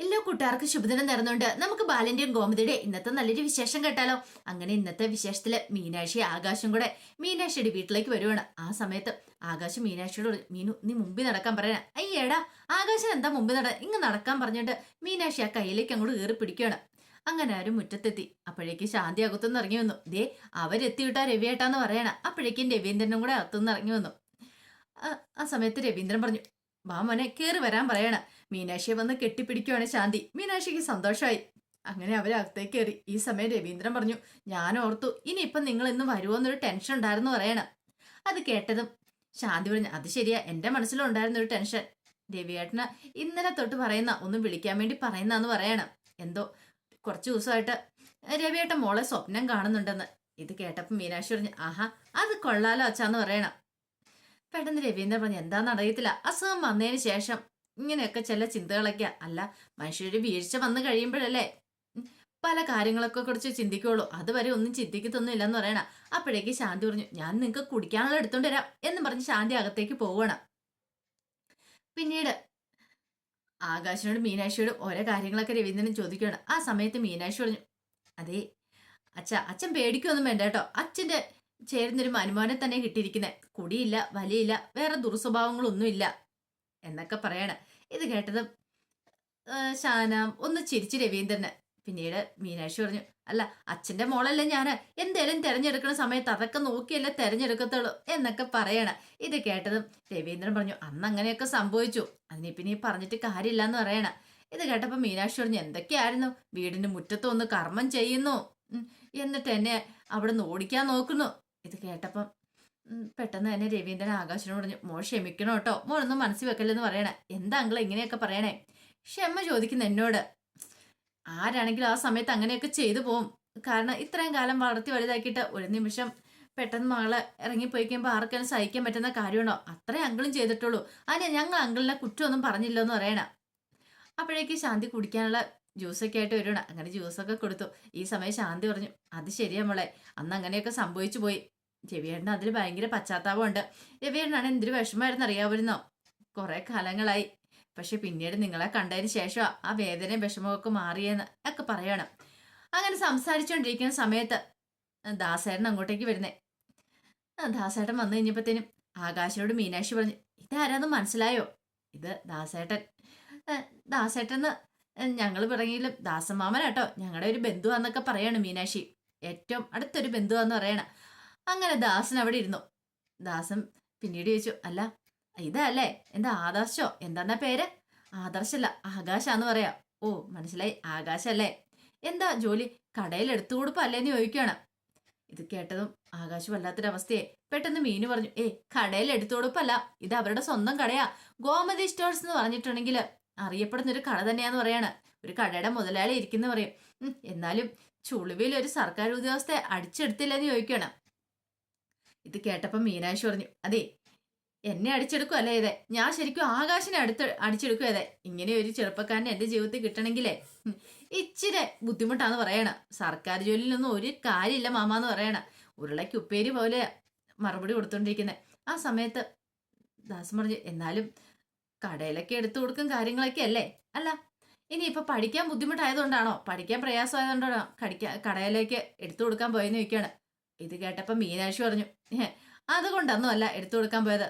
എല്ലാ കൂട്ടുകാർക്കും ശുഭദിനം നേർന്നുകൊണ്ട് നമുക്ക് ബാലന്റെയും ഗോമതിയുടെ ഇന്നത്തെ നല്ലൊരു വിശേഷം കേട്ടാലോ. അങ്ങനെ ഇന്നത്തെ വിശേഷത്തിൽ മീനാക്ഷി ആകാശം കൂടെ മീനാക്ഷിയുടെ വീട്ടിലേക്ക് വരുവാണ്. ആ സമയത്ത് ആകാശം മീനാക്ഷിയോട് മീനു നീ മുമ്പിൽ നടക്കാൻ പറയണ. അയ്യേടാ ആകാശം എന്താ മുമ്പിൽ നട ഇങ്ങ് നടക്കാൻ പറഞ്ഞിട്ട് മീനാക്ഷി ആ കയ്യിലേക്ക് അങ്ങോട്ട് കയറി പിടിക്കുകയാണ്. അങ്ങനെ ആരും മുറ്റത്തെത്തി. അപ്പോഴേക്ക് ശാന്തി അകത്തുനിന്ന് ഇറങ്ങി വന്നു. ദേ അവരെത്തിവിട്ടാ രവിയേട്ടാന്ന് പറയണ. അപ്പോഴേക്കും രവീന്ദ്രനും കൂടെ അകത്തുനിന്ന് ഇറങ്ങി വന്നു. ആ- സമയത്ത് രവീന്ദ്രൻ പറഞ്ഞു വാ മോനെ കേറി വരാൻ പറയണ. മീനാക്ഷിയെ വന്ന് കെട്ടിപ്പിടിക്കുവാണ് ശാന്തി. മീനാക്ഷിക്ക് സന്തോഷമായി അങ്ങനെ അവരകത്തേക്ക് കയറി. ഈ സമയം രവീന്ദ്രൻ പറഞ്ഞു ഞാൻ ഓർത്തു ഇനി ഇനിയിപ്പം നിങ്ങൾ ഇന്ന് വരുമോന്നൊരു ടെൻഷൻ ഉണ്ടായിരുന്നു പറയണം. അത് കേട്ടതും ശാന്തി പറഞ്ഞു അത് ശരിയാ എന്റെ മനസ്സിലും ഉണ്ടായിരുന്ന ഒരു ടെൻഷൻ. രവിയേട്ടന് ഇന്നലെ തൊട്ട് പറയുന്ന ഒന്നും വിളിക്കാൻ വേണ്ടി പറയുന്നതെന്ന് പറയണം. എന്തോ കുറച്ച് ദിവസമായിട്ട് രവിയേട്ടൻ മോളെ സ്വപ്നം കാണുന്നുണ്ടെന്ന്. ഇത് കേട്ടപ്പോൾ മീനാക്ഷി പറഞ്ഞു ആഹാ അത് കൊള്ളാലോ അച്ഛാന്ന് പറയണം. പെട്ടെന്ന് രവീന്ദ്രൻ പറഞ്ഞു എന്താണെന്ന് അറിയത്തില്ല. അസുഖം വന്നതിന് ശേഷം ഇങ്ങനെയൊക്കെ ചില ചിന്തകളൊക്കെ. അല്ല മനുഷ്യര് വീഴ്ച വന്നു കഴിയുമ്പോഴല്ലേ? പല കാര്യങ്ങളൊക്കെ കുറിച്ച് ചിന്തിക്കുള്ളൂ. അതുവരെ ഒന്നും ചിന്തിക്കത്തൊന്നും ഇല്ലെന്ന് പറയണ. അപ്പോഴേക്ക് ശാന്തി പറഞ്ഞു ഞാൻ നിങ്ങൾക്ക് കുടിക്കാനുള്ള എടുത്തോണ്ട് വരാം എന്ന് പറഞ്ഞ് ശാന്തി അകത്തേക്ക് പോവണം പിന്നീട് ആകാശിനോട് മീനാക്ഷിയോടും ഓരോ കാര്യങ്ങളൊക്കെ രവീന്ദ്രൻ ചോദിക്കുകയാണ് ആ സമയത്ത് മീനാക്ഷി പറഞ്ഞു അതെ അച്ഛ അച്ഛൻ പേടിക്കൊന്നും വേണ്ട കേട്ടോ. അച്ഛന്റെ ചേരുന്നൊരു അനുമാനം തന്നെ കിട്ടിയിരിക്കുന്നത് കുടിയില്ല വലിയില്ല വേറെ ദുർസ്വഭാവങ്ങളൊന്നുമില്ല. എന്നൊക്കെ പറയണം. ഇത് കേട്ടതും ഷാന ഒന്ന് ചിരിച്ചു രവീന്ദ്രന്. പിന്നീട് മീനാക്ഷി പറഞ്ഞു അല്ല അച്ഛന്റെ മോളല്ലേ ഞാൻ എന്തേലും തെരഞ്ഞെടുക്കുന്ന സമയത്ത് അതൊക്കെ നോക്കിയല്ലേ തെരഞ്ഞെടുക്കത്തുള്ളൂ എന്നൊക്കെ പറയണം. ഇത് കേട്ടതും രവീന്ദ്രൻ പറഞ്ഞു അന്ന് അങ്ങനെയൊക്കെ സംഭവിച്ചു. അതിനെ പിന്നെ പറഞ്ഞിട്ട് കാര്യമില്ല എന്ന് പറയണ. ഇത് കേട്ടപ്പോൾ മീനാക്ഷി പറഞ്ഞു എന്തൊക്കെയായിരുന്നു? വീടിന്റെ മുറ്റത്ത് ഒന്ന് കർമ്മം ചെയ്യുന്നു. എന്നിട്ട് എന്നെ അവിടെ നിന്ന് ഓടിക്കാൻ നോക്കുന്നു. ഇത് കേട്ടപ്പം പെട്ടെന്ന് തന്നെ രവീന്ദ്രൻ ആകാശനോട് പറഞ്ഞു മോൾ ക്ഷമിക്കണം കേട്ടോ. മോളൊന്നും മനസ്സിൽ വെക്കല്ലെന്ന് പറയണേ. എന്താ അങ്കിൾ ഇങ്ങനെയൊക്കെ പറയണേ? ക്ഷമ ചോദിക്കുന്ന എന്നോട്. ആരാണെങ്കിലും ആ സമയത്ത് അങ്ങനെയൊക്കെ ചെയ്തു പോവും. കാരണം ഇത്രയും കാലം വളർത്തി വലുതാക്കിയിട്ട് ഒരു നിമിഷം പെട്ടെന്ന് മകളെ ഇറങ്ങിപ്പോയി കഴിയുമ്പോൾ ആർക്കാനും സഹിക്കാൻ പറ്റുന്ന കാര്യമാണോ? അത്രയും അങ്കിളും ചെയ്തിട്ടുള്ളൂ. അതിനെ ഞങ്ങൾ അങ്കിളിനെ കുറ്റമൊന്നും പറഞ്ഞില്ല എന്ന് പറയണ. അപ്പോഴേക്ക് ശാന്തി കുടിക്കാനുള്ള ജ്യൂസൊക്കെ ആയിട്ട് വരുവാണ്. അങ്ങനെ ജ്യൂസൊക്കെ കൊടുത്തു. ഈ സമയം ശാന്തി പറഞ്ഞു അത് ശരിയാ മോളെ. അന്ന് അങ്ങനെയൊക്കെ സംഭവിച്ചു പോയി. രവിയേട്ടന് അതിൽ ഭയങ്കര പശ്ചാത്താപമുണ്ട്. രവിയേട്ടനാണ് എന്തൊരു വിഷമമായിരുന്നു അറിയാവുന്നോ കുറെ കാലങ്ങളായി. പക്ഷെ പിന്നീട് നിങ്ങളെ കണ്ടതിന് ശേഷം ആ വേദനയും വിഷമമൊക്കെ മാറിയെന്ന് ഒക്കെ പറയണം. അങ്ങനെ സംസാരിച്ചുകൊണ്ടിരിക്കുന്ന സമയത്ത് ദാസേട്ടൻ അങ്ങോട്ടേക്ക് വരുന്നേ. ദാസേട്ടൻ വന്നു കഴിഞ്ഞപ്പോഴത്തേനും ആകാശിനോട് മീനാക്ഷി പറഞ്ഞു ഇതാരാന്ന് മനസ്സിലായോ? ഇത് ദാസേട്ടൻ. ദാസേട്ടൻ ഞങ്ങൾ പറഞ്ഞെങ്കിലും ദാസമാമനാട്ടോ. ഞങ്ങളുടെ ഒരു ബന്ധുവാന്നൊക്കെ പറയാണ് മീനാക്ഷി. ഏറ്റവും അടുത്തൊരു ബന്ധുവാന്ന് പറയണം. അങ്ങനെ ദാസൻ അവിടെ ഇരുന്നു. ദാസൻ പിന്നീട് ചോദിച്ചു അല്ല ഇതല്ലേ? എന്താ ആദർശോ? എന്താന്നാ പേര്? ആദർശല്ല ആകാശാന്ന് പറയാ. ഓ മനസ്സിലായി ആകാശല്ലേ. എന്താ ജോലി? കടയിൽ എടുത്തു കൊടുപ്പല്ലേന്ന് ചോദിക്കുകയാണ്. ഇത് കേട്ടതും ആകാശ് വല്ലാത്തൊരവസ്ഥയെ പെട്ടെന്ന് മീനു പറഞ്ഞു ഏ കടയിൽ എടുത്തു കൊടുപ്പല്ല ഇത് അവരുടെ സ്വന്തം കടയാ. ഗോമതി സ്റ്റോഴ്സ് എന്ന് പറഞ്ഞിട്ടുണ്ടെങ്കിൽ അറിയപ്പെടുന്ന ഒരു കട തന്നെയാന്ന് പറയാണ്. ഒരു കടയുടെ മുതലാളി ഇരിക്കുന്ന പറയും. എന്നാലും ചുളിവിൽ ഒരു സർക്കാർ ഉദ്യോഗസ്ഥയെ അടിച്ചെടുത്തില്ലെന്ന് ചോദിക്കണം ഇത് കേട്ടപ്പം മീനാക്ഷി പറഞ്ഞു അതെ എന്നെ അടിച്ചെടുക്കും അല്ലേ ഇതെ? ഞാൻ ശരിക്കും ആകാശിനെ അടുത്ത് അടിച്ചെടുക്കും അതെ ഇങ്ങനെ ഒരു ചെറുപ്പക്കാരനെ എന്റെ ജീവിതത്തിൽ കിട്ടണമെങ്കിലേ? ഇച്ചിരി ബുദ്ധിമുട്ടാന്ന് പറയണ. സർക്കാർ ജോലിയിലൊന്നും ഒരു കാര്യമില്ല മാമാന്ന് പറയണ. ഉരുളയ്ക്ക് ഉപ്പേരി പോലെ മറുപടി കൊടുത്തോണ്ടിരിക്കുന്നത് ആ സമയത്ത് ദാസൻ പറഞ്ഞു എന്നാലും കടയിലൊക്കെ എടുത്തു കൊടുക്കും കാര്യങ്ങളൊക്കെ അല്ലേ? അല്ല ഇനി ഇപ്പൊ പഠിക്കാൻ ബുദ്ധിമുട്ടായതുകൊണ്ടാണോ? പഠിക്കാൻ പ്രയാസമായതുകൊണ്ടാണോ? കടിക്കാൻ കടയിലേക്ക് എടുത്തു കൊടുക്കാൻ പോയെന്ന് ചോദിക്കുകയാണ് ഇത് കേട്ടപ്പോ മീനാക്ഷി പറഞ്ഞു "ഏ, അതുകൊണ്ടൊന്നും അല്ല എടുത്തു കൊടുക്കാൻ പോയത്.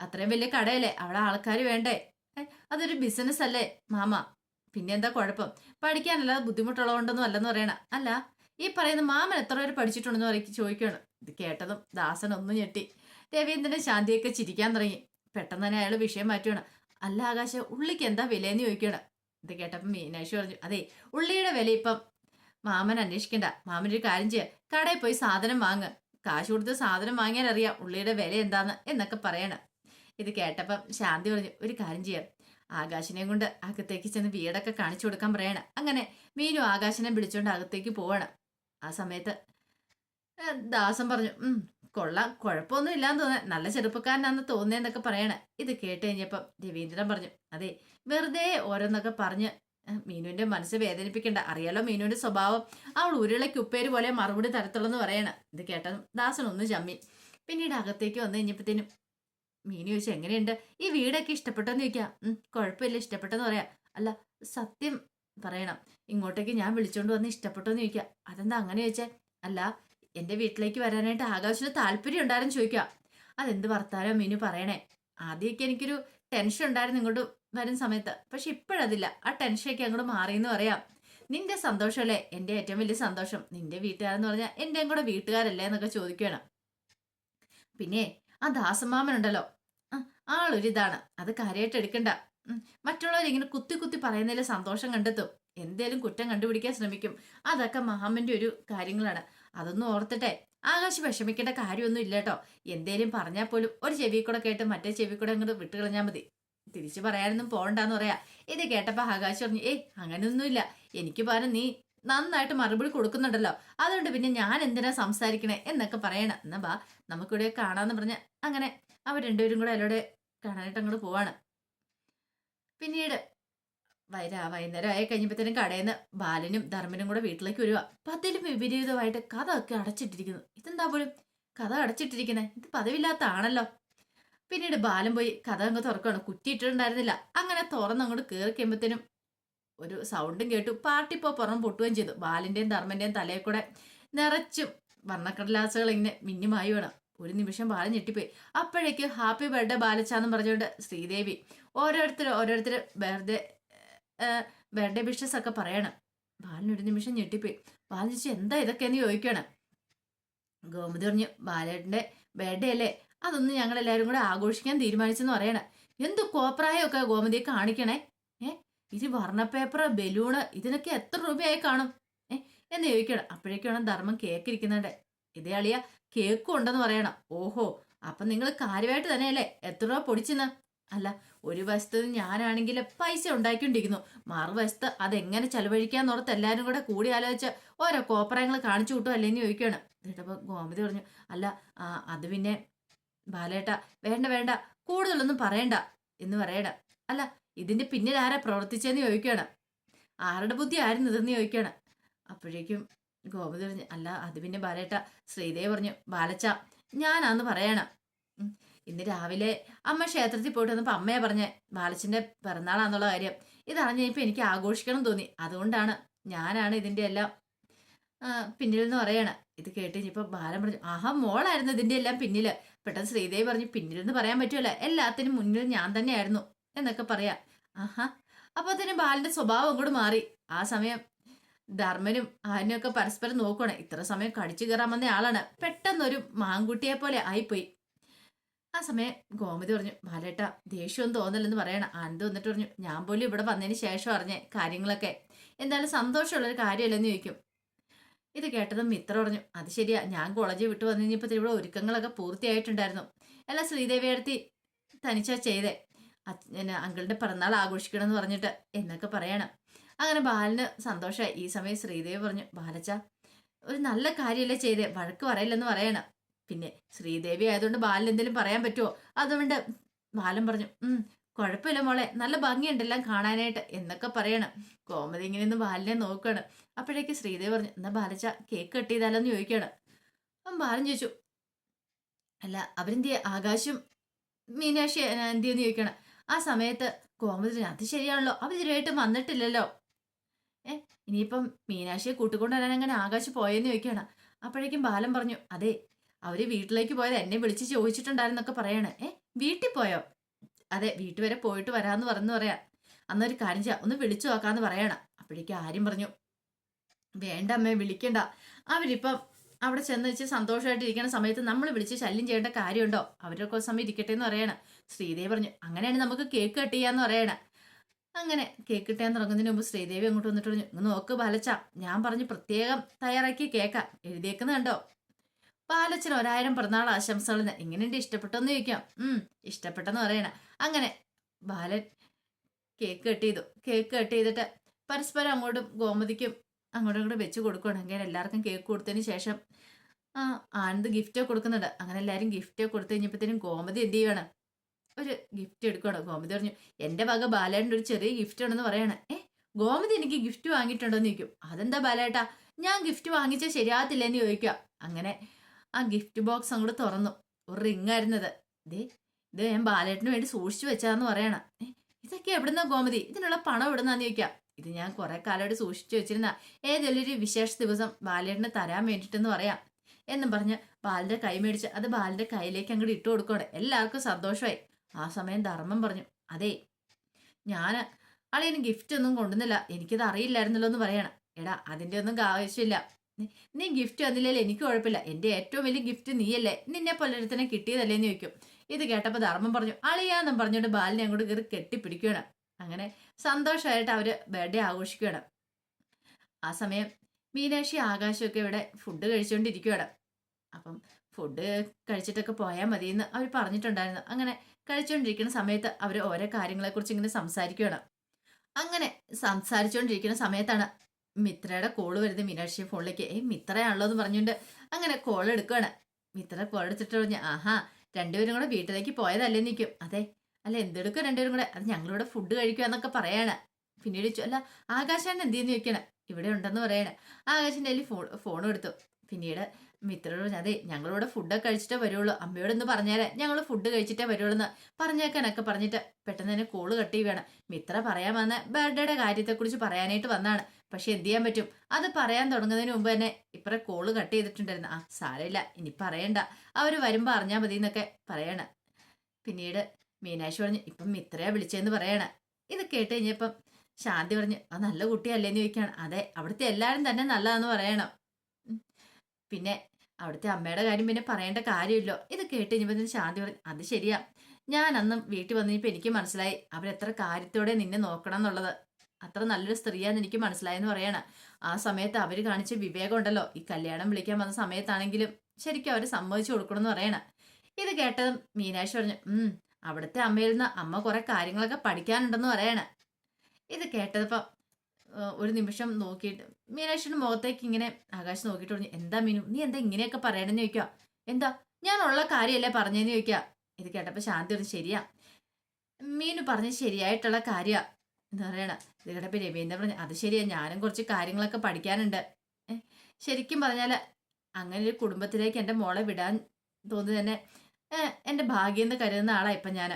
അത്രയും വലിയ കടയല്ലേ അവിടെ ആൾക്കാർ വേണ്ടേ? അതൊരു ബിസിനസ് അല്ലേ മാമ? പിന്നെ എന്താ കുഴപ്പം? പഠിക്കാനല്ലാതെ ബുദ്ധിമുട്ടുള്ളതുകൊണ്ടൊന്നും അല്ലെന്ന് പറയണ. അല്ല ഈ പറയുന്ന മാമൻ എത്ര പേര് പഠിച്ചിട്ടുണ്ടെന്ന് പറയും ചോദിക്കുകയാണ്. ഇത് കേട്ടതും ദാസൻ ഒന്നും ഞെട്ടി. രവീന്ദ്രൻ ശാന്തിയൊക്കെ ചിരിക്കാൻ തുടങ്ങി. പെട്ടെന്ന് തന്നെ അയാൾ വിഷയം മാറ്റുകയാണ് അല്ല ആകാശ ഉള്ളിക്ക് എന്താ വിലയെന്ന് ചോദിക്കുകയാണ്. ഇത് കേട്ടപ്പോൾ മീനാക്ഷി പറഞ്ഞു അതെ ഉള്ളിയുടെ വില ഇപ്പം മാമൻ അന്വേഷിക്കണ്ട. മാമൻ ഒരു കാര്യം ചെയ്യുക കടയിൽ പോയി സാധനം വാങ്ങ്. കാശ് കൊടുത്ത് സാധനം വാങ്ങിയാൽ അറിയാം ഉള്ളിയുടെ വില എന്താന്ന് എന്നൊക്കെ പറയണം. ഇത് കേട്ടപ്പം ശാന്തി പറഞ്ഞു ഒരു കാര്യം ചെയ്യാം. ആകാശിനെയും കൊണ്ട് അകത്തേക്ക് ചെന്ന് വീടൊക്കെ കാണിച്ചു കൊടുക്കാൻ പറയണം. അങ്ങനെ മീനു ആകാശിനെ വിളിച്ചുകൊണ്ട് അകത്തേക്ക് പോവണം. ആ സമയത്ത് ദാസം പറഞ്ഞു ഉം കൊള്ളാം കുഴപ്പമൊന്നും ഇല്ലാന്ന് തോന്നാൻ നല്ല ചെറുപ്പക്കാരനാന്ന് തോന്നിയെന്നൊക്കെ പറയണേ. ഇത് കേട്ട് കഴിഞ്ഞപ്പം രവീന്ദ്രൻ പറഞ്ഞു അതെ വെറുതെ ഓരോന്നൊക്കെ പറഞ്ഞ് ഏ, മീനുവിന്റെ മനസ്സ് വേദനിപ്പിക്കണ്ട. അറിയാലോ മീനുവിന്റെ സ്വഭാവം? അവൾ ഉരുളയ്ക്ക് ഉപ്പേര് പോലെ മറുപടി തരത്തുള്ളൂ എന്ന് പറയണ. ഇത് കേട്ട ദാസൻ ഒന്ന് ചമ്മി. പിന്നീട് അകത്തേക്ക് വന്നു കഴിഞ്ഞപ്പത്തേനും മീനു ചോദിച്ചു എങ്ങനെയുണ്ട്? ഈ വീടൊക്കെ ഇഷ്ടപ്പെട്ടെന്ന് ചോദിക്കാം. കുഴപ്പമില്ല ഇഷ്ടപ്പെട്ടെന്ന് പറയാം. അല്ല സത്യം പറയണം. ഇങ്ങോട്ടേക്ക് ഞാൻ വിളിച്ചോണ്ട് വന്ന് ഇഷ്ടപ്പെട്ടോന്ന് ചോദിക്കുക അതെന്താ അങ്ങനെ ചോദിച്ചേ? അല്ല എന്റെ വീട്ടിലേക്ക് വരാനായിട്ട് ആകാശത്തിന് താല്പര്യം ഉണ്ടായിരുന്നു ചോദിക്കുക അതെന്ത് വർത്താനോ മീനു പറയണേ? ആദ്യമൊക്കെ എനിക്കൊരു ടെൻഷൻ ഉണ്ടായിരുന്നു ഇങ്ങോട്ട് വരുന്ന സമയത്ത്. പക്ഷെ ഇപ്പോഴതില്ല. ആ ടെൻഷനൊക്കെ അങ്ങോട്ട് മാറിയെന്ന് പറയാം. നിന്റെ സന്തോഷമല്ലേ? എന്റെ ഏറ്റവും വലിയ സന്തോഷം. നിന്റെ വീട്ടുകാരെന്ന് പറഞ്ഞാൽ എന്റെയും കൂടെ വീട്ടുകാരല്ലേ എന്നൊക്കെ ചോദിക്കുകയാണ് പിന്നെ ആ ദാസമാമനുണ്ടല്ലോ. ആളൊരിതാണ്. അത് കാര്യമായിട്ട് എടുക്കണ്ട. മറ്റുള്ളവരിങ്ങനെ കുത്തി കുത്തി പറയുന്നതിൽ സന്തോഷം കണ്ടെത്തും. എന്തേലും കുറ്റം കണ്ടുപിടിക്കാൻ ശ്രമിക്കും. അതൊക്കെ മഹാമ്മന്റെ ഒരു കാര്യങ്ങളാണ്. അതൊന്നും ഓർത്തിട്ടെ ആകാശ് വിഷമിക്കേണ്ട കാര്യമൊന്നും ഇല്ല കേട്ടോ. എന്തേലും പറഞ്ഞാൽ പോലും ഒരു ചെവി കൂടെ കേട്ട് മറ്റേ ചെവി കൂടെ അങ്ങോട്ട് വിട്ടുകളഞ്ഞാൽ മതി. തിരിച്ചു പറയാനൊന്നും പോകണ്ടെന്ന് പറയാ. ഇത് കേട്ടപ്പോ ആകാശ് പറഞ്ഞു ഏയ് അങ്ങനെയൊന്നുമില്ല. എനിക്ക് പകരം നീ നന്നായിട്ട് മറുപടി കൊടുക്കുന്നുണ്ടല്ലോ. അതുകൊണ്ട് പിന്നെ ഞാൻ എന്തിനാ സംസാരിക്കണേ? എന്നൊക്കെ പറയണം. എന്നാ ബാ നമുക്കിവിടെ കാണാന്ന് പറഞ്ഞ അങ്ങനെ അവർ രണ്ടുപേരും കൂടെ അതിലൂടെ കാണാനായിട്ട് അങ്ങോട്ട് പോവാണ്. പിന്നീട് വൈരാ വൈകുന്നേരം ആയി കഴിഞ്ഞപ്പോഴത്തേനും കടയിൽ നിന്ന് ബാലനും ധർമ്മനും കൂടെ വീട്ടിലേക്ക് വരിക അതിലും വിപരീതമായിട്ട് കഥ ഒക്കെ അടച്ചിട്ടിരിക്കുന്നു. ഇതെന്താ പോലും കഥ അടച്ചിട്ടിരിക്കുന്നത് ഇത് പതിവില്ലാത്ത ആണല്ലോ. പിന്നീട് ബാലൻ പോയി കഥ അങ്ങ് തുറക്കുകയാണ് കുറ്റിയിട്ടിട്ടുണ്ടായിരുന്നില്ല. അങ്ങനെ തുറന്ന് അങ്ങോട്ട് കയറി കഴിയുമ്പോഴത്തേനും ഒരു സൗണ്ടും കേട്ടു. പാർട്ടി പോപ്പുറം പൊട്ടുകയും ചെയ്തു. ബാലിന്റെയും ധർമ്മന്റെയും തലയിൽ കൂടെ നിറച്ചും വർണക്കടലാസുകൾ ഇങ്ങനെ മിന്നുമായി വേണം. ഒരു നിമിഷം ബാലൻ ഞെട്ടിപ്പോയി. അപ്പോഴേക്ക് ഹാപ്പി ബർത്ത്ഡേ ബാലച്ചാന്നും പറഞ്ഞുകൊണ്ട് ശ്രീദേവി ഓരോരുത്തർ ഓരോരുത്തർ ബർത്ത്ഡേ ബർത്ത്ഡേ വിഷസ് ഒക്കെ പറയണം. ബാലൻ ഒരു നിമിഷം ഞെട്ടിപ്പോയി. ബാലൻ ചോദിച്ചു എന്താ ഇതൊക്കെയെന്ന് ചോദിക്കണം ഗോമതി പറഞ്ഞു ബാലേട്ടന്റെ ബർത്ത്ഡേ അല്ലേ? അതൊന്ന് ഞങ്ങൾ എല്ലാവരും കൂടെ ആഘോഷിക്കാൻ തീരുമാനിച്ചെന്ന് പറയണേ. എന്ത് കോപ്രായമൊക്കെ ഗോമതിയെ കാണിക്കണേ? ഏ? ഇത് വർണപ്പേപ്പർ ബലൂണ് ഇതിനൊക്കെ എത്ര രൂപയായി കാണും? ഏ? എന്ന് ചോദിക്കണം. അപ്പോഴേക്കാണ് ധർമ്മം കേക്ക് ഇരിക്കുന്നുണ്ട് ഇതേ അളിയ കേക്കും ഉണ്ടെന്ന് പറയണം. ഓഹോ അപ്പൊ നിങ്ങൾ കാര്യമായിട്ട് തന്നെയല്ലേ? എത്ര രൂപ പൊടിച്ചെന്ന്? അല്ല ഒരു വശത്ത് ഞാനാണെങ്കിൽ പൈസ ഉണ്ടാക്കിക്കൊണ്ടിരിക്കുന്നു. മറുവശത്ത് അതെങ്ങനെ ചെലവഴിക്കാന്നോർത്ത് എല്ലാവരും കൂടെ കൂടി ആലോചിച്ച് ഓരോ കോപ്രായങ്ങൾ കാണിച്ചു കിട്ടുമോ അല്ലേന്ന് ചോദിക്കുകയാണ് ഗോമതി പറഞ്ഞു അല്ല അത് പിന്നെ ബാലേട്ട വേണ്ട വേണ്ട കൂടുതലൊന്നും പറയണ്ട എന്ന് പറയണ. അല്ല ഇതിന്റെ പിന്നിൽ ആരാ പ്രവർത്തിച്ചെന്ന് ചോദിക്കുകയാണ് ആരുടെ ബുദ്ധി ആയിരുന്നു ഇതെന്ന് ചോദിക്കുകയാണ് അപ്പോഴേക്കും ഗോപതി പറഞ്ഞു അല്ല അത് പിന്നെ ബാലേട്ട ശ്രീദേവ് പറഞ്ഞു ബാലച്ച ഞാനാന്ന് പറയണം. ഇന്ന് രാവിലെ അമ്മ ക്ഷേത്രത്തിൽ പോയിട്ട് വന്നപ്പോൾ അമ്മയെ പറഞ്ഞ ബാലച്ചന്റെ പിറന്നാളാന്നുള്ള കാര്യം. ഇതറിഞ്ഞപ്പോൾ എനിക്ക് ആഘോഷിക്കണം തോന്നി. അതുകൊണ്ടാണ് ഞാനാണ് ഇതിന്റെ എല്ലാം പിന്നിൽ നിന്ന് പറയണ. ഇത് കേട്ട് ഇനിയിപ്പോൾ ബാലൻ പറഞ്ഞു ആഹാ മോളായിരുന്നു ഇതിന്റെ എല്ലാം പിന്നിൽ പെട്ടെന്ന് ശ്രീദേവി പറഞ്ഞു പിന്നിൽ നിന്ന് പറയാൻ പറ്റുമല്ല എല്ലാത്തിനും മുന്നിൽ ഞാൻ തന്നെയായിരുന്നു. എന്നൊക്കെ പറയാം. ആഹാ. അപ്പോൾ തന്നെ ബാലന്റെ സ്വഭാവം കൂടെ മാറി. ആ സമയം ധർമ്മനും ആനൊക്കെ പരസ്പരം നോക്കണം ഇത്ര സമയം കടിച്ചു കയറാൻ വന്ന ആളാണ്. പെട്ടെന്നൊരു മാങ്കുട്ടിയെ പോലെ ആയിപ്പോയി. ആ സമയം ഗോമതി പറഞ്ഞു ബാലേട്ട ദേഷ്യമൊന്നും തോന്നലെന്ന് പറയണം. ആനന്ദ് വന്നിട്ട് പറഞ്ഞു ഞാൻ പോലും ഇവിടെ വന്നതിന് ശേഷം അറിഞ്ഞേ കാര്യങ്ങളൊക്കെ. എന്തായാലും സന്തോഷമുള്ളൊരു കാര്യമല്ലെന്ന് ചോദിക്കും. ഇത് കേട്ടതും മിത്ര പറഞ്ഞു അത് ശരിയാ. ഞാൻ കോളേജിൽ വിട്ട് വന്നു കഴിഞ്ഞപ്പോൾ ഇവിടെ ഒരുക്കങ്ങളൊക്കെ പൂർത്തിയായിട്ടുണ്ടായിരുന്നു. അല്ല ശ്രീദേവി അടുത്തി തനിച്ചാ ചെയ്തേ. അച്ഛന് അങ്കിളിന്റെ പിറന്നാൾ ആഘോഷിക്കണം എന്ന് പറഞ്ഞിട്ട് എന്നൊക്കെ പറയണം. അങ്ങനെ ബാലന് സന്തോഷമായി ഈ സമയം ശ്രീദേവി പറഞ്ഞു ബാലച്ച ഒരു നല്ല കാര്യമല്ലേ ചെയ്തേ. വഴക്ക് പറയില്ലെന്ന് പറയണം. പിന്നെ ശ്രീദേവി ആയതുകൊണ്ട് ബാലൻ എന്തെങ്കിലും പറയാൻ പറ്റുമോ അതുകൊണ്ട് ബാലൻ പറഞ്ഞു കുഴപ്പമില്ല മോളെ നല്ല ഭംഗിയുണ്ട് എല്ലാം കാണാനായിട്ട് എന്നൊക്കെ പറയണം. കോമതി ഇങ്ങനെ ഒന്ന് ബാലിനെ നോക്കണം. അപ്പോഴേക്ക് ശ്രീദേവ് പറഞ്ഞു എന്നാ ബാലച്ച കേക്ക് കട്ട് ചെയ്താലോ എന്ന് ചോദിക്കണം. അപ്പം ബാലൻ ചോദിച്ചു അല്ല അവരെന്തിയെ? ആകാശം മീനാക്ഷി എന്തിയെന്ന് ചോദിക്കണം. ആ സമയത്ത് കോമതി അത് ശരിയാണല്ലോ അവർ ഇതുവായിട്ട് വന്നിട്ടില്ലല്ലോ. ഏ ഇനിയിപ്പം മീനാക്ഷിയെ കൂട്ടിക്കൊണ്ട് വരാൻ അങ്ങനെ ആകാശ് പോയെന്ന് ചോദിക്കുകയാണ് അപ്പോഴേക്കും ബാലൻ പറഞ്ഞു അതെ അവർ വീട്ടിലേക്ക് പോയത് എന്നെ വിളിച്ച് ചോദിച്ചിട്ടുണ്ടായിരുന്നൊക്കെ പറയണേ. ഏ വീട്ടിൽ പോയോ? അതെ വീട്ടു വരെ പോയിട്ട് വരാന്ന് പറഞ്ഞു പറയാം. അന്നൊരു കാര്യം ചെയ്യാം ഒന്ന് വിളിച്ചു നോക്കാന്ന് പറയണം. അപ്പോഴേക്കും ആര്യം പറഞ്ഞു. വേണ്ട അമ്മേ വിളിക്കണ്ട. അവരിപ്പം അവിടെ ചെന്ന് വെച്ച് സന്തോഷമായിട്ട് ഇരിക്കുന്ന സമയത്ത് നമ്മൾ വിളിച്ച് ശല്യം ചെയ്യേണ്ട കാര്യമുണ്ടോ? അവരൊക്കെ സമയം ഇരിക്കട്ടെ എന്ന് പറയണ. ശ്രീദേവി പറഞ്ഞു അങ്ങനെയാണ് നമുക്ക് കേക്ക് കട്ട് ചെയ്യാന്ന് പറയണ. അങ്ങനെ കേക്ക് കിട്ടാൻ തുടങ്ങുന്നതിന് മുമ്പ് ശ്രീദേവി അങ്ങോട്ട് വന്നിട്ട് പറഞ്ഞു "ഇങ്ങ് നോക്ക് ബാലച്ച ഞാൻ പറഞ്ഞു പ്രത്യേകം തയ്യാറാക്കി കേക്കാ. എഴുതിയേക്കുന്ന കണ്ടോ? ബാലച്ചൻ ഒരായിരം പിറന്നാൾ ആശംസകൾ എങ്ങനെയുണ്ട് ഇഷ്ടപ്പെട്ടോന്ന് ചോദിക്കാം. ഉം ഇഷ്ടപ്പെട്ടെന്ന് പറയണ. അങ്ങനെ ബാലൻ കേക്ക് കട്ട് ചെയ്തു. കേക്ക് കട്ട് ചെയ്തിട്ട് പരസ്പരം അങ്ങോട്ടും ഗോമതിക്കും അങ്ങോട്ടും ഇങ്ങോട്ടും വെച്ച് കൊടുക്കണം അങ്ങനെ എല്ലാവർക്കും കേക്ക് കൊടുത്തതിന് ശേഷം ആ ആനന്ദ് ഗിഫ്റ്റ് കൊടുക്കുന്നുണ്ട്. അങ്ങനെ എല്ലാവരും ഗിഫ്റ്റ് കൊടുത്തു കഴിഞ്ഞപ്പോഴത്തേനും ഗോമതി എന്ത് ചെയ്യണം ഒരു ഗിഫ്റ്റ് എടുക്കണം ഗോമതി പറഞ്ഞു എന്റെ വക ബാലേട്ടന്റെ ഒരു ചെറിയ ഗിഫ്റ്റ് ഉണ്ടെന്ന് പറയണേ. ഏ ഗോമതി എനിക്ക് ഗിഫ്റ്റ് വാങ്ങിയിട്ടുണ്ടോ എന്ന് ചോദിക്കും. അതെന്താ ബാലേട്ടാ? ഞാൻ ഗിഫ്റ്റ് വാങ്ങിച്ചാൽ ശരിയാകത്തില്ലെന്ന് ചോദിക്കുക. അങ്ങനെ ആ ഗിഫ്റ്റ് ബോക്സ് അങ്ങോട്ട് തുറന്നു. ഒരു റിംഗ് ആയിരുന്നത് ദേ ഇത് ഞാൻ ബാലേട്ടന് വേണ്ടി സൂക്ഷിച്ചു വെച്ചാന്ന് പറയണം. ഇതൊക്കെ എവിടുന്ന ഗോമതി? ഇതിനുള്ള പണം എവിടുന്നാന്ന് ചോദിക്കാം. ഇത് ഞാൻ കുറെ കാലമായിട്ട് സൂക്ഷിച്ചു വെച്ചിരുന്ന ഏതെങ്കിലും ഒരു വിശേഷ ദിവസം ബാലേട്ടന് തരാൻ വേണ്ടിയിട്ടെന്ന് പറയാം. എന്നും പറഞ്ഞ് ബാലിന്റെ കൈ മേടിച്ച് അത് ബാലിന്റെ കയ്യിലേക്ക് അങ്ങോട്ട് ഇട്ട് കൊടുക്കോടെ എല്ലാവർക്കും സന്തോഷമായി. ആ സമയം ധർമ്മം പറഞ്ഞു. അതെ ഞാൻ ആളെ ഗിഫ്റ്റ് ഒന്നും കൊണ്ടുവന്നില്ല. എനിക്കത് അറിയില്ലായിരുന്നല്ലോ എന്ന് പറയണം. എടാ അതിന്റെ ഒന്നും ആവശ്യമില്ല നീ- ഗിഫ്റ്റ് തന്നില്ലല്ലേ? എനിക്ക് കുഴപ്പമില്ല. എന്റെ ഏറ്റവും വലിയ ഗിഫ്റ്റ് നീയല്ലേ? നിന്നെ പലയിടത്തിനെ കിട്ടിയതല്ലേ എന്ന് ചോദിക്കും. ഇത് കേട്ടപ്പോൾ ധർമ്മം പറഞ്ഞു അളിയാന്നും പറഞ്ഞുകൊണ്ട് ബാലിനെ അങ്ങോട്ട് കയറി കെട്ടിപ്പിടിക്കുകയാണ്. അങ്ങനെ സന്തോഷമായിട്ട് അവർ ബർത്ത്ഡേ ആഘോഷിക്കുകയാണ്. ആ സമയം മീനാക്ഷി ആകാശമൊക്കെ ഇവിടെ ഫുഡ് കഴിച്ചുകൊണ്ടിരിക്കുകയാണ് അപ്പം ഫുഡ് കഴിച്ചിട്ടൊക്കെ പോയാൽ മതിയെന്ന് അവർ പറഞ്ഞിട്ടുണ്ടായിരുന്നു. അങ്ങനെ കഴിച്ചുകൊണ്ടിരിക്കുന്ന സമയത്ത് അവർ ഓരോ കാര്യങ്ങളെക്കുറിച്ച് ഇങ്ങനെ സംസാരിക്കുകയാണ്. അങ്ങനെ സംസാരിച്ചുകൊണ്ടിരിക്കുന്ന സമയത്താണ് മിത്രയുടെ കോൾ വരുന്നത് മീനാക്ഷി ഫോണിലേക്ക് ഏയ് മിത്രയാണല്ലോ എന്ന് പറഞ്ഞുകൊണ്ട് അങ്ങനെ കോൾ എടുക്കുകയാണ് മിത്ര കോൾ എടുത്തിട്ട് പറഞ്ഞു ആഹാ രണ്ടുപേരും കൂടെ വീട്ടിലേക്ക് പോയതല്ലേ നിൽക്കും അതെ അല്ല എന്തെടുക്കും രണ്ടുപേരും കൂടെ? അത് ഞങ്ങളിവിടെ ഫുഡ് കഴിക്കുക എന്നൊക്കെ പറയാണ്. പിന്നീട് ചോദിച്ചു അല്ല ആകാശാണ് എന്ത് ചെയ്യുന്നു ചോദിക്കണം? ഇവിടെ ഉണ്ടെന്ന് പറയണേ. ആകാശിന്റെ കയ്യിൽ ഫോൺ ഫോൺ എടുത്തു. പിന്നീട് മിത്രയോട് പറഞ്ഞു അതെ ഞങ്ങളിവിടെ ഫുഡൊക്കെ കഴിച്ചിട്ടേ വരുള്ളൂ. അമ്മയോടൊന്ന് പറഞ്ഞേരെ. ഞങ്ങൾ ഫുഡ് കഴിച്ചിട്ടേ വരുള്ളൂ എന്ന് പറഞ്ഞേക്കാനൊക്കെ പറഞ്ഞിട്ട് പെട്ടെന്ന് തന്നെ കോൾ കട്ട് ചെയ്യുകയാണ് മിത്ര പറയാൻ വന്ന ബർത്ത്ഡേയുടെ കാര്യത്തെക്കുറിച്ച് പറയാനായിട്ട് വന്നാണ്. പക്ഷെ എന്ത് ചെയ്യാൻ പറ്റും? അത് പറയാൻ തുടങ്ങുന്നതിന് മുമ്പ് തന്നെ ഇപ്പറ കോൾ കട്ട് ചെയ്തിട്ടുണ്ടായിരുന്നു. ആ സാരമില്ല. ഇനി പറയണ്ട. അവർ വരുമ്പോൾ അറിഞ്ഞാൽ മതി എന്നൊക്കെ പറയണ. പിന്നീട് മീനാക്ഷി പറഞ്ഞു ഇപ്പം മിത്രയെ വിളിച്ചതെന്ന് പറയണ. ഇത് കേട്ട് കഴിഞ്ഞപ്പം ശാന്തി പറഞ്ഞു ആ നല്ല കുട്ടിയല്ലേന്ന് ചോദിക്കുകയാണ് അതെ അവിടുത്തെ എല്ലാവരും തന്നെ നല്ലതാന്ന് പറയണം. പിന്നെ അവിടുത്തെ അമ്മയുടെ കാര്യം പിന്നെ പറയേണ്ട കാര്യമില്ലോ. ഇത് കേട്ട് കഴിഞ്ഞപ്പോൾ ശാന്തി പറഞ്ഞു അത് ശരിയാ. ഞാൻ അന്നും വീട്ടിൽ വന്നപ്പോൾ എനിക്ക് മനസ്സിലായി. അവരെത്ര കാര്യത്തോടെ നിന്നെ നോക്കണം എന്നുള്ളത്. അത്ര നല്ലൊരു സ്ത്രീയാന്ന് എനിക്ക് മനസ്സിലായെന്ന് പറയണ. ആ സമയത്ത് അവർ കാണിച്ച വിവേകം ഉണ്ടല്ലോ. ഈ കല്യാണം വിളിക്കാൻ വന്ന സമയത്താണെങ്കിലും ശരിക്കും അവർ സമ്മതിച്ചു കൊടുക്കണം എന്ന് പറയണ. ഇത് കേട്ടതും മീനാക്ഷി പറഞ്ഞു ഉം അവിടുത്തെ അമ്മയിൽ നിന്ന് അമ്മ കുറെ കാര്യങ്ങളൊക്കെ പഠിക്കാനുണ്ടെന്ന് പറയണ. ഇത് കേട്ടതിപ്പോ ഒരു നിമിഷം നോക്കിയിട്ട് മീനാക്ഷിയുടെ മുഖത്തേക്ക് ഇങ്ങനെ ആകാശം നോക്കിയിട്ട് പറഞ്ഞു എന്താ മീനു നീ എന്താ ഇങ്ങനെയൊക്കെ പറയണെന്ന് ചോദിക്കുക എന്താ ഞാൻ ഉള്ള കാര്യമല്ലേ പറഞ്ഞതെന്ന് ചോദിക്കുക ഇത് കേട്ടപ്പോൾ ശാന്തി പറഞ്ഞു ശരിയാ. മീനു പറഞ്ഞ ശരിയായിട്ടുള്ള കാര്യ. എന്താ പറയണ? ഇത് കേട്ടപ്പോൾ രവീന്ദ്രൻ പറഞ്ഞു? അത് ശരിയാ ഞാനും കുറച്ച് കാര്യങ്ങളൊക്കെ പഠിക്കാനുണ്ട്. ശരിക്കും പറഞ്ഞാൽ അങ്ങനെ ഒരു കുടുംബത്തിലേക്ക് എന്റെ മോളെ വിടാൻ തോന്നി തന്നെ എന്റെ ഭാഗ്യം എന്ന് കരുതുന്ന ആളാ ഇപ്പം ഞാൻ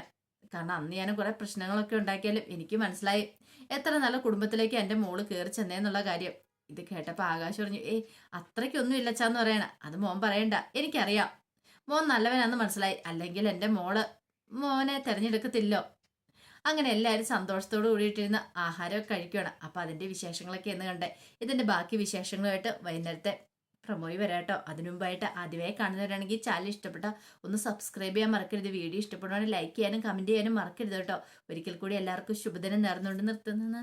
കാരണം അന്ന് ഞാൻ കുറേ പ്രശ്നങ്ങളൊക്കെ ഉണ്ടാക്കിയാലും എനിക്ക് മനസ്സിലായി എത്ര നല്ല കുടുംബത്തിലേക്ക് എന്റെ മോൾ കയറി ചെന്നേന്നുള്ള കാര്യം. ഇത് കേട്ടപ്പോൾ ആകാശ് പറഞ്ഞു ഏയ് അത്രയ്ക്കൊന്നും ഇല്ലച്ചാന്ന് പറയണ. അത് മോൻ പറയണ്ട. എനിക്കറിയാം. മോൻ നല്ലവനാന്ന് മനസ്സിലായി. അല്ലെങ്കിൽ എന്റെ മോൾ മോനെ തിരഞ്ഞെടുക്കത്തില്ലോ. അങ്ങനെ എല്ലാവരും സന്തോഷത്തോട് കൂടിയിട്ടിരുന്ന് ആഹാരമൊക്കെ കഴിക്കുകയാണ് അപ്പം അതിന്റെ വിശേഷങ്ങളൊക്കെ എന്ന് കണ്ടേ. ഇതിന്റെ ബാക്കി വിശേഷങ്ങളുമായിട്ട് വൈകുന്നേരത്തെ പ്രമോയി വരാട്ടോ അതിനു മുമ്പായിട്ട് ആദ്യമായി കാണുന്നവരാണെങ്കിൽ ചാനൽ ഇഷ്ടപ്പെട്ട ഒന്ന് സബ്സ്ക്രൈബ് ചെയ്യാൻ മറക്കരുത്. വീഡിയോ ഇഷ്ടപ്പെടുവാണെങ്കിൽ ലൈക്ക് ചെയ്യാനും കമന്റ് ചെയ്യാനും മറക്കരുത് കേട്ടോ. ഒരിക്കൽ കൂടി എല്ലാവർക്കും ശുഭദിനം നേർന്നുകൊണ്ട് നിർത്തുന്നു.